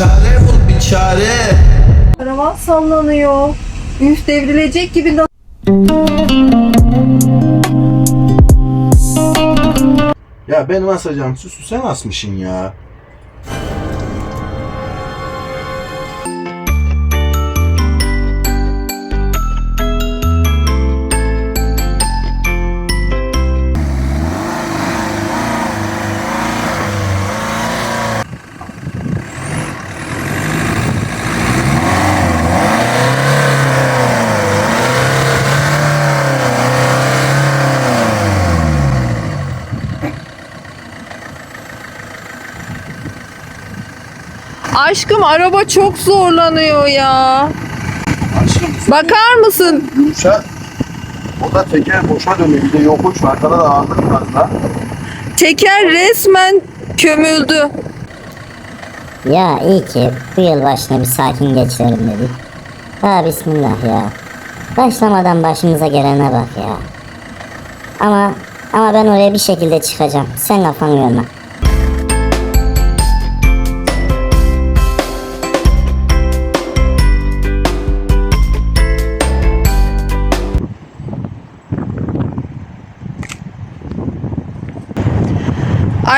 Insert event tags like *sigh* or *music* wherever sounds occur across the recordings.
çare bul bir çare. Karavan sallanıyor. Üf devrilecek gibi. Ya benim asacağım süsü sen asmışsın ya. Aşkım araba çok zorlanıyor ya. Aşkım Bakar mısın? yumuşa. O da teker boşa dönüyor. Bir de yokuş arkada da ağırlık fazla. Teker resmen kömüldü. Ya iyi ki bu yıl başına bir sakin geçirelim dedik. Ha bismillah ya. Başlamadan başımıza gelene bak ya. Ama ama ben oraya bir şekilde çıkacağım. Sen kafanı yorma.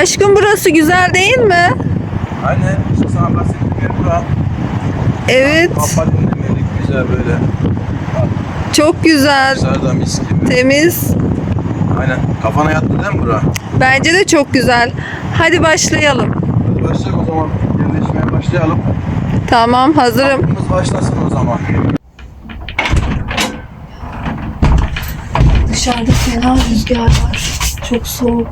Aşkım burası güzel değil mi? Aynen. İşte sana bahsettiğim yer bura. Evet. Kafa dinlemelik güzel böyle. Çok güzel. Dışarıda mis gibi. Temiz. Aynen. Kafana yattı değil mi bura? Bence de çok güzel. Hadi başlayalım. Hadi başlayalım o zaman. Yerleşmeye başlayalım. Tamam hazırım. Kampımız başlasın o zaman. Dışarıda fena rüzgar var. Çok soğuk.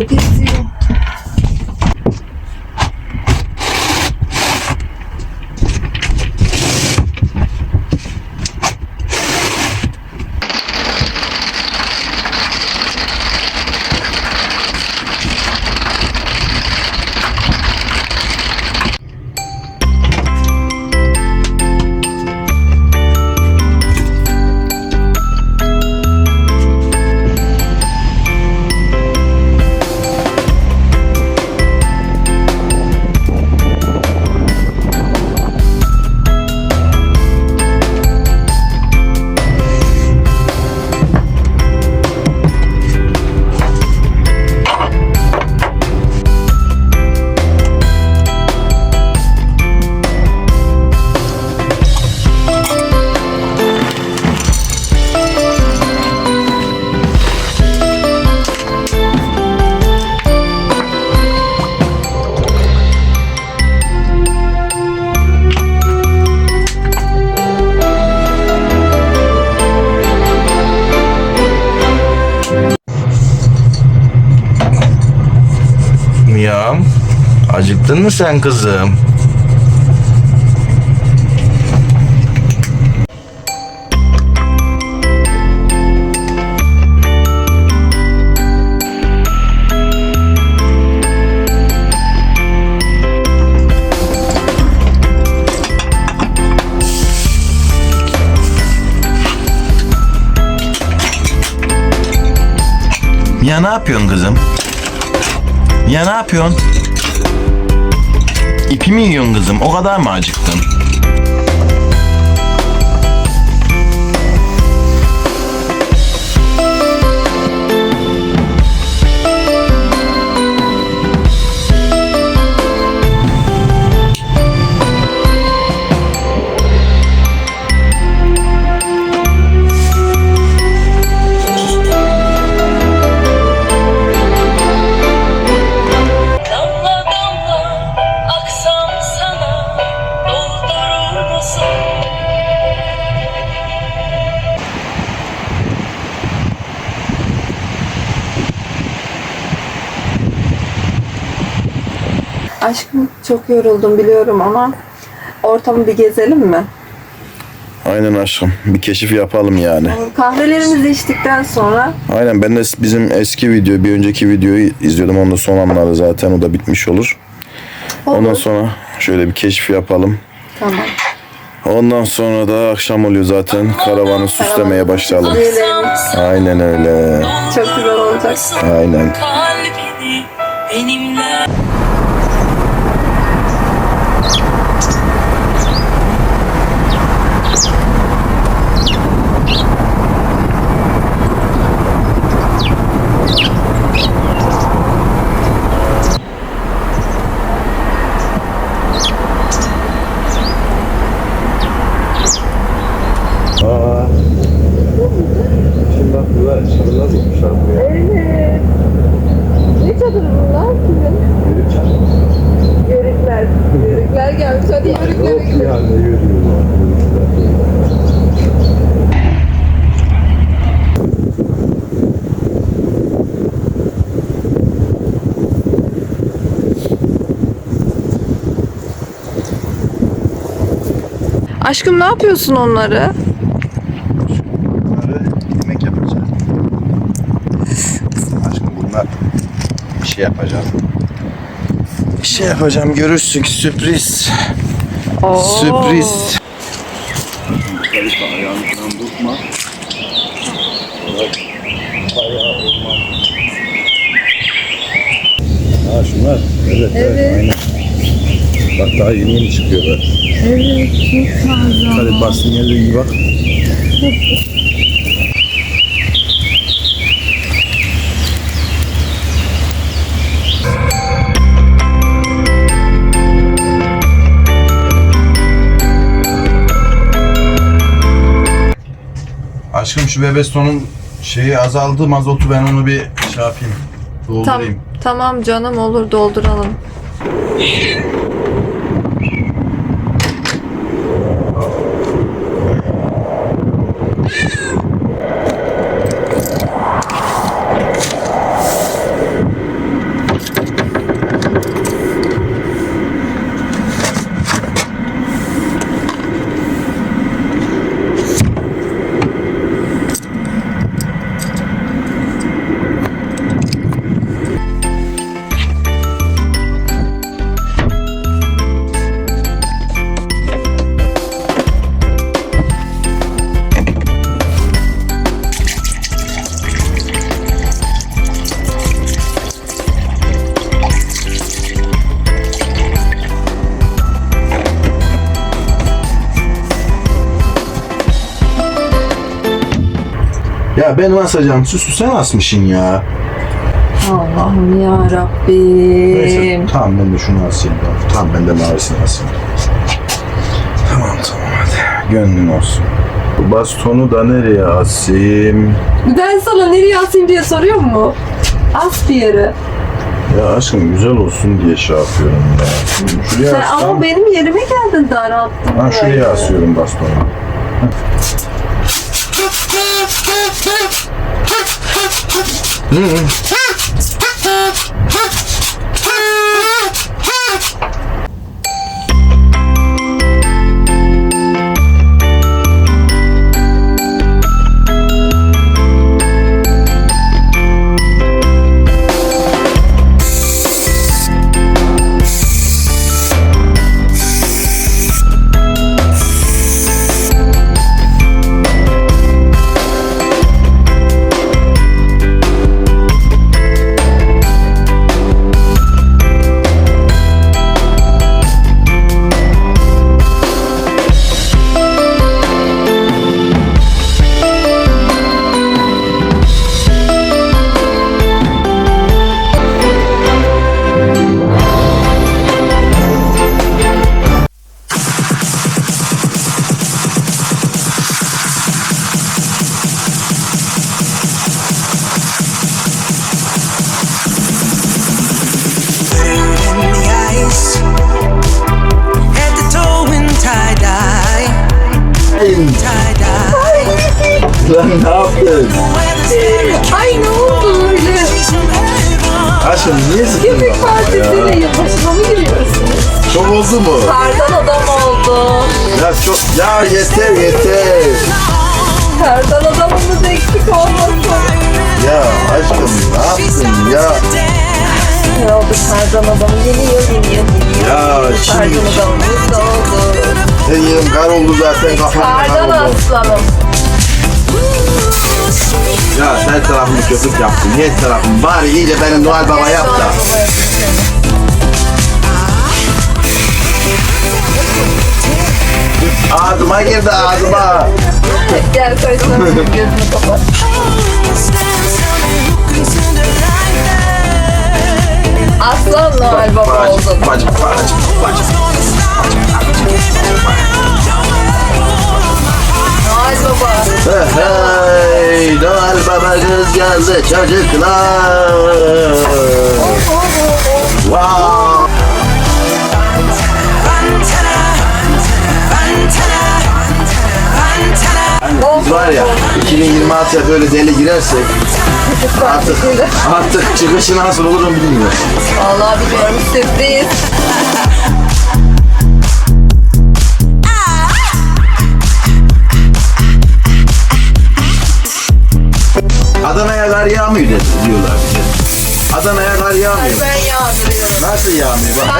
Çok esiyor. Miyam, acıktın mı sen kızım? Ya ne yapıyorsun kızım? Ya ne yapıyorsun? İpi mi yiyorsun kızım? O kadar mı acıktın? Çok yoruldum biliyorum ama ortamı bir gezelim mi? Aynen aşkım. Bir keşif yapalım yani. Kahvelerimizi içtikten sonra Aynen ben de bizim eski video, bir önceki videoyu izliyordum. Onun da son anları zaten o da bitmiş olur. Ondan Olur. sonra şöyle bir keşif yapalım. tamam. Ondan sonra da akşam oluyor zaten. Karavanı süslemeye başlayalım. Aynen öyle. Çok güzel olacak. Aynen. Benimle yapmışlar buraya. Evet. Ne çadırı bunlar? Yörükler. Yörükler gelmiş. Hadi yörüklere gidelim. ya ne yürüyorlar. Aşkım ne yapıyorsun onları? Bunları yemek yapacağım. Aşkım bunlar bir şey yapacağım. Bir şey yapacağım görürsün sürpriz. Oo. Sürpriz. Ayağından tutma. Ha şunlar. Evet, evet. aynen. Bak daha yeni yeni çıkıyorlar. Evet, çok taze. Hadi bastın yerine iyi bak. Aşkım şu bebestonun şeyi azaldı mazotu ben onu bir şey yapayım. Tam, Doldurayım. tamam canım olur dolduralım. Ya ben asacağım süsü sen asmışsın ya. Allah'ım ya Rabbim. Neyse tamam ben de şunu asayım. Tamam ben de mavisini asayım. Tamam tamam hadi. Gönlün olsun. Bu bastonu da nereye asayım? Ben sana nereye asayım diye soruyor mu? As bir yere. Ya aşkım güzel olsun diye şey yapıyorum ya. Şuraya Sen assam. ama benim yerime geldin daralttın. Ha şuraya asıyorum bastonu. Mm-hmm. Dye. Lan ne yaptın? Ay ne oldu öyle? Aşkım niye sıkıldın Köpek partisiyle yılbaşına mı giriyorsunuz? Çok oldu mu? Kardan adam oldu. Ya çok ya yeter yeter. Kardan adamımız eksik olmasın. Ya aşkım ne yaptın ya? Ne oldu kardan yeni yıl yeni yıl. Ya Kardan şimdi adamımız da oldu. Senin yerin kar oldu zaten kafanda kar Kardan oldu. aslanım. Ooh, tarafımı köpük yaptın. Her tarafım. Bari iyice benim Noel Baba yap da. Ağzıma girdi ağzıma. Gel koysana gözünü kapat. Aslan Noel Baba oldun. bacım, bacım, bacım. Hey, Noel Baba kız geldi çocuklar. Wow. Biz var ya 2026'ya böyle deli girersek artık, artık çıkışı nasıl olurum bilmiyorum. Vallahi biliyorum sürpriz. Yağdırıyorum. Nasıl yağmıyor? Bak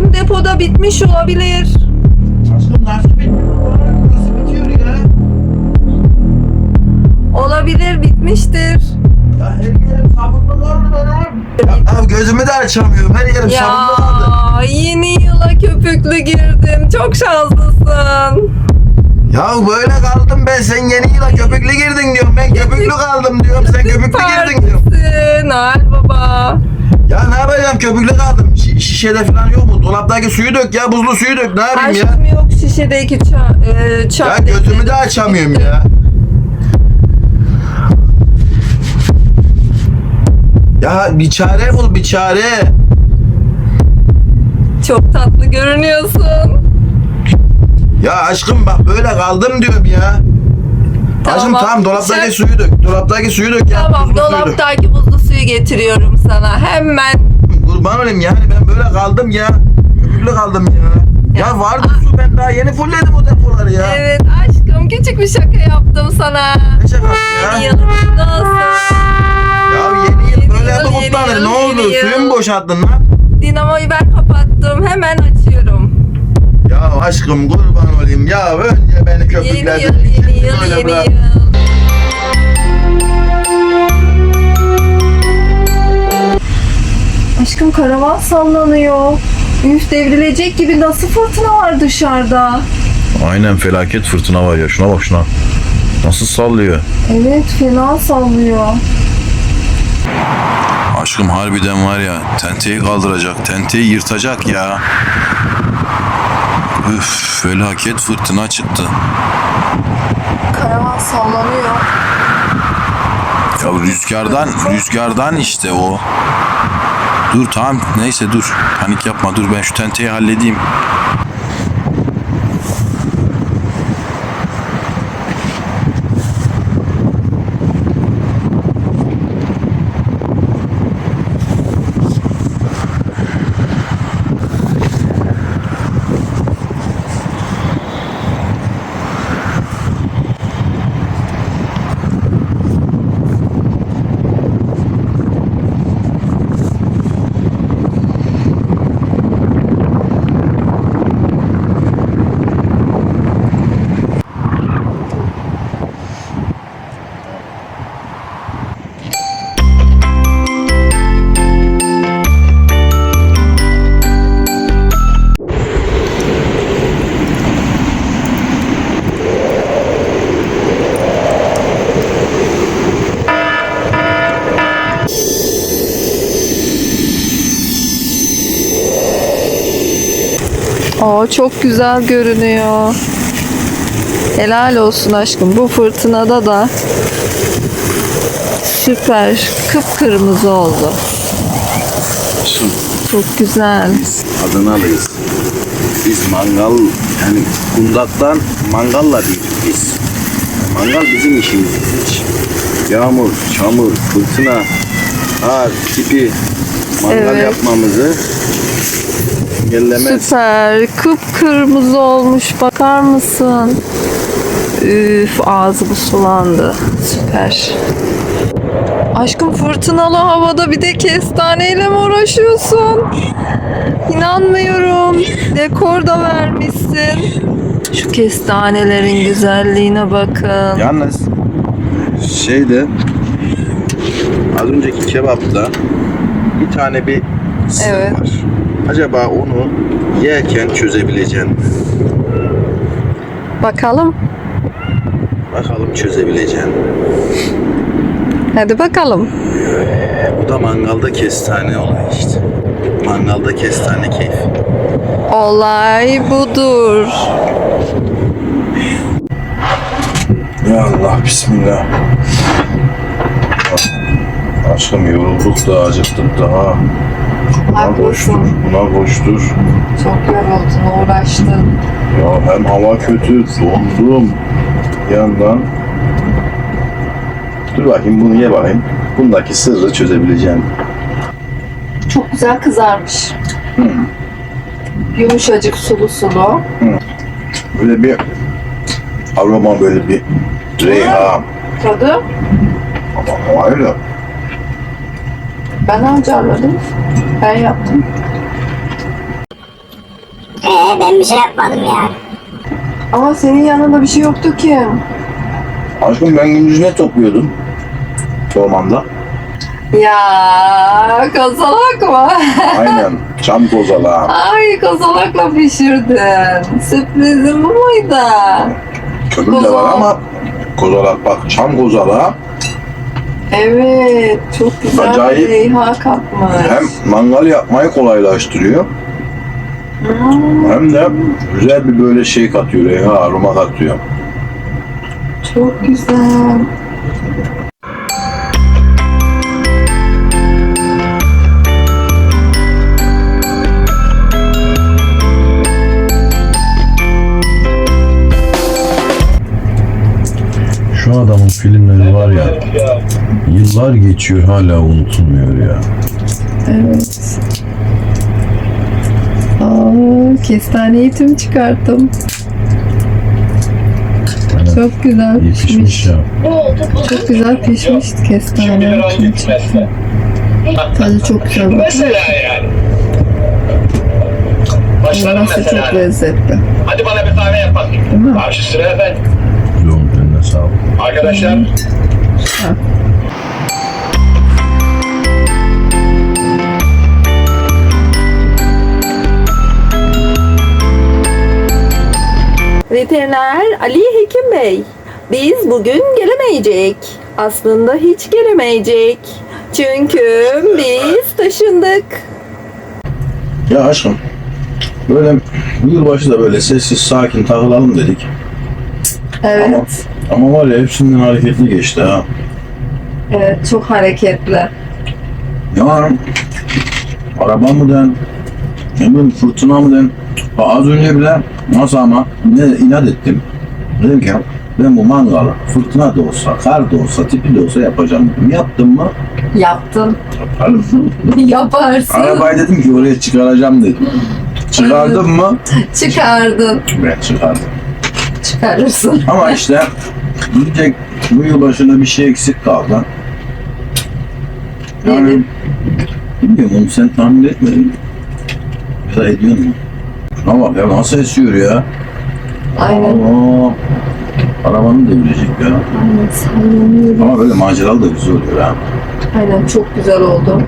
Aşkım depoda bitmiş olabilir. Aşkım nasıl bitiyor? Nasıl bitiyor ya? Olabilir bitmiştir. Ya her yerim sabunlu kaldı benim. Ya, ya gözümü de açamıyorum. Her yerim sabunlu kaldı. Ya yeni yıla köpüklü girdim. Çok şanslısın. Ya böyle kaldım ben. Sen yeni yıla köpüklü girdin diyorum. Ben köpüklü kaldım diyorum. Sen köpüklü girdin diyorum. Noel Baba. Ya ne yapacağım köpüklü kaldım. Şi- şişede falan yok mu? Dolaptaki suyu dök ya. Buzlu suyu dök. Ne yapayım ya? Aşkım yok şişedeki çay. E, çay Ya gözümü de açamıyorum ya. Ya bir çare bul bir çare. Çok tatlı görünüyorsun. Ya aşkım bak böyle kaldım diyorum ya. Aşkım tamam dolaptaki Sen- suyu dök. Dolaptaki suyu dök ya. Tamam buzlu suyu dök. dolaptaki buzlu suyu getiriyorum sana. Hemen. Kurban olayım yani ben böyle kaldım ya. Köpüklü kaldım ya. Ya vardı su ben daha yeni fullledim o depoları ya. Evet aşkım küçük bir şaka yaptım sana. Ne şakası Yeni ya? yılın kutlu olsun. Ya yeni yıl Yeni böyle yıl, yeni kutlanır? yıl, Ne oldu? yeni yıl. Suyu mu boşalttın lan? Dinamoyu ben kapattım. Hemen açıyorum. Ya aşkım kurban olayım ya önce beni Yeni köpükledin. yıl, yeni yıl, yeni yıl. Aşkım karavan sallanıyor. Üf devrilecek gibi nasıl fırtına var dışarıda. Aynen felaket fırtına var ya şuna bak şuna. Nasıl sallıyor? Evet fena sallıyor. Aşkım harbiden var ya tenteyi kaldıracak, tenteyi yırtacak ya. Üf felaket fırtına çıktı. Karavan sallanıyor. Ya rüzgardan, rüzgardan işte o. Dur tamam neyse dur. Panik yapma dur ben şu tenteyi halledeyim. Aa çok güzel görünüyor. Helal olsun aşkım. Bu fırtınada da süper. Kıpkırmızı oldu. Çok güzel. Adanalıyız. Biz mangal yani kundaktan mangalla büyüdük biz. Mangal bizim işimiz. Hiç yağmur, çamur, fırtına, kar, tipi mangal Evet. yapmamızı engellemez. Süper. Kıpkırmızı olmuş. Bakar mısın? Üf ağzı bu sulandı. Süper. Aşkım fırtınalı havada bir de kestaneyle mi uğraşıyorsun? İnanmıyorum. Dekor da vermişsin. Şu kestanelerin güzelliğine bakın. Yalnız şeyde az önceki kebapta bir tane bir Evet. var. Acaba onu yerken çözebileceğim. Bakalım. Bakalım çözebileceğim. Hadi bakalım. Bu da mangalda kestane olayı işte. Mangalda kestane keyfi. Olay budur. Ya Allah bismillah. Aşkım yorulduk da acıktık da ha. Buna koştur, buna koştur. Çok yoruldun, uğraştın. Ya hem hava kötü, dondum. Bir yandan. Dur bakayım bunu ye bakayım. Bundaki sırrı çözebileceğim. Çok güzel kızarmış. Yumuşacık sulu sulu. Böyle bir aroma böyle bir reyhan. Tadı Ama öyle. Ben harcarladım. Ben yaptım. Ee, ben bir şey yapmadım ya. Ama senin yanında bir şey yoktu ki. Aşkım ben gündüz ne topluyordum? Ormanda. Ya kozalak mı? Aynen. *laughs* Çam kozalağı. Ay kozalakla pişirdin. Sürprizim bu muydu? Kömür de var ama kozalak bak çam kozalağı Evet, çok güzel Acayip. bir reyha katmış. hem mangal yapmayı kolaylaştırıyor hem de güzel bir böyle şey katıyor, reyha aroma katıyor. Çok güzel. Şu adamın filmleri var ya, yıllar geçiyor hala unutulmuyor ya. Evet. Aa, kestaneyi tüm çıkarttım. Aynen. Çok güzel İyi pişmiş. pişmiş ya. Çok güzel pişmişti kestane. Tüm çıktı. Tadı çok güzel. bakın. Mesela yani. Mesela. çok lezzetli. Hadi bana bir kahve yap bakayım. Değil mi? Karşı sıra efendim. Güzel olmuş, eline sağlık. Arkadaşlar Veteriner Ali Hekim Bey, biz bugün gelemeyecek. Aslında hiç gelemeyecek. Çünkü biz taşındık. Ya aşkım, böyle yılbaşı da böyle sessiz sakin takılalım dedik. Evet. Ama, ama var ya hepsinden hareketli geçti ha. Evet, çok hareketli. Ya araba mı den, ne bileyim fırtına mı den. Az önce bile nasıl ama ne inat ettim. Dedim ki ben bu mangalı fırtına da olsa, kar da olsa, tipi de olsa yapacağım dedim. Yaptım mı? Yaptın. Yaparım. *laughs* Yaparsın. Arabayı dedim ki oraya çıkaracağım dedim. *laughs* Çıkardım mı? Çıkardın. Ben çıkardım. Çıkarırsın. Ama işte bir tek bu yılbaşında bir şey eksik kaldı. Yani Nedir? bilmiyorum onu sen tahmin etmedin. Ya da ediyor musun? Şuna bak ya nasıl esiyor ya. Aynen. Allah. Arabanı devirecek ya. Aynen sallanıyor. Ama böyle maceralı da güzel oluyor ha. Aynen çok güzel oldu.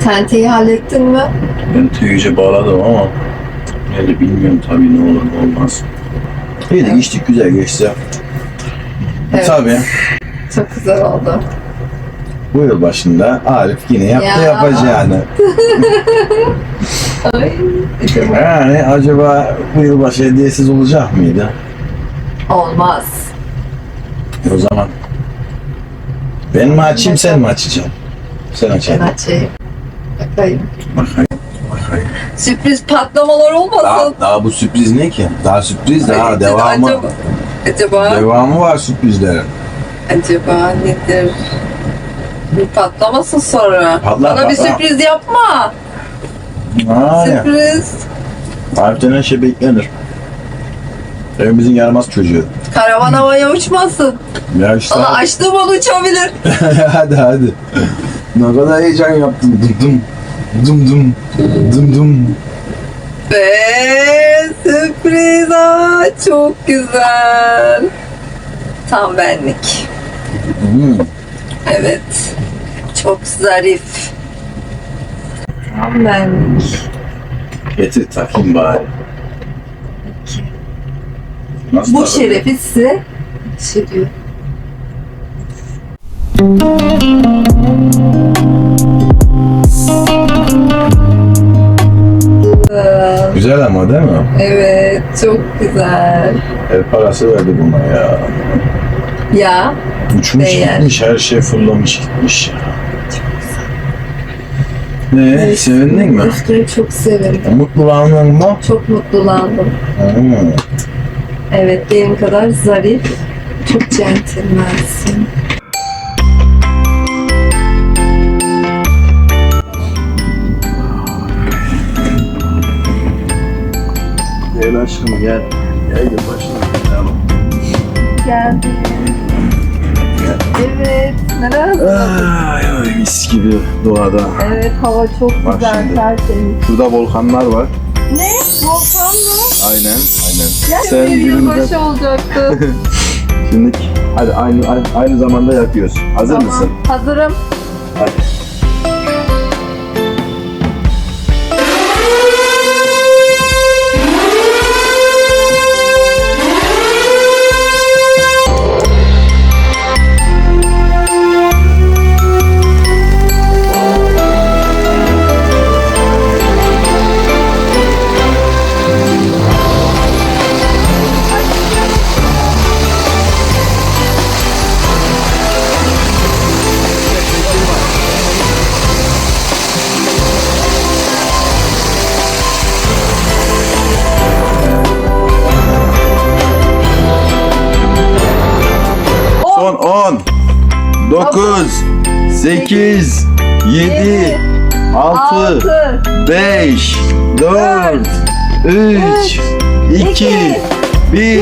Tenteyi hallettin mi? Ben teyze bağladım ama de bilmiyorum tabii ne olur ne olmaz. İyi de geçtik güzel geçti. Evet. Tabii Çok güzel oldu. bu yıl başında Arif yine yaptı Ya. yapacağını. *laughs* Ay. Yani acaba bu yılbaşı hediyesiz olacak mıydı? Olmaz. E o zaman ben mi açayım sen mi açacaksın? Sen Ben açaydın. açayım. Bakayım. Bakayım. Bakayım. Sürpriz patlamalar olmasın. Daha, daha bu sürpriz ne ki? Daha sürpriz daha Ay, devamı. acaba- Acaba Devamı var sürprizlerin. acaba nedir? Bir patlamasın sonra. Patlar, Bana bir patlar. sürpriz yapma. Ha ya. Sürpriz. Harbiden her şey beklenir. Evimizin yaramaz çocuğu. Karavan havaya uçmasın. Ya işte. Valla açtığım an uçabilir. *laughs* hadi hadi. Ne kadar heyecan yaptım. Dım dım. Dım dım. Dım dım. Ve sürpriz. Aa, çok güzel. Tam benlik. Hmm. Evet. Çok zarif. Tam benlik. Getir takayım bari. Nasıl Bu şerefi size hissediyor. Güzel ama değil mi? Evet, çok güzel. El parası verdi buna ya. Ya, Uçmuş Değer. gitmiş, her şey fırlamış gitmiş ya. Ne, sevindin mi? Üstüne çok sevindim. Mutlulandın mı? Çok mutlulandım. Hmm. Evet, benim kadar zarif, çok centilmensin. Gel aşkım gel. Gel gel başına. Geldim. Evet, neler? Ay, ay mis gibi doğada. Evet, hava çok Bak güzel, şimdi. tertemiz. Şurada volkanlar var. Ne? Volkan mı? Aynen, aynen. Ya Sen bir birimizden yılbaşı olacaktı. *laughs* şimdi hadi aynı, aynı aynı zamanda yakıyoruz. Hazır Tamam, mısın? Hazırım. Hadi. 2 1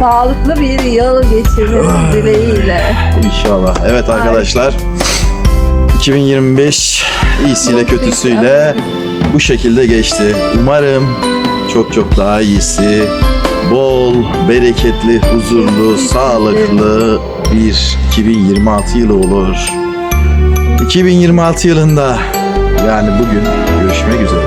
Sağlıklı bir yıl geçirmeniz dileğiyle. İnşallah. Evet arkadaşlar. 2025 iyisiyle kötüsüyle bu şekilde geçti. Umarım çok çok daha iyisi, bol, bereketli, huzurlu, sağlıklı bir 2026 yılı olur. 2026 yılında yani bugün görüşmek üzere.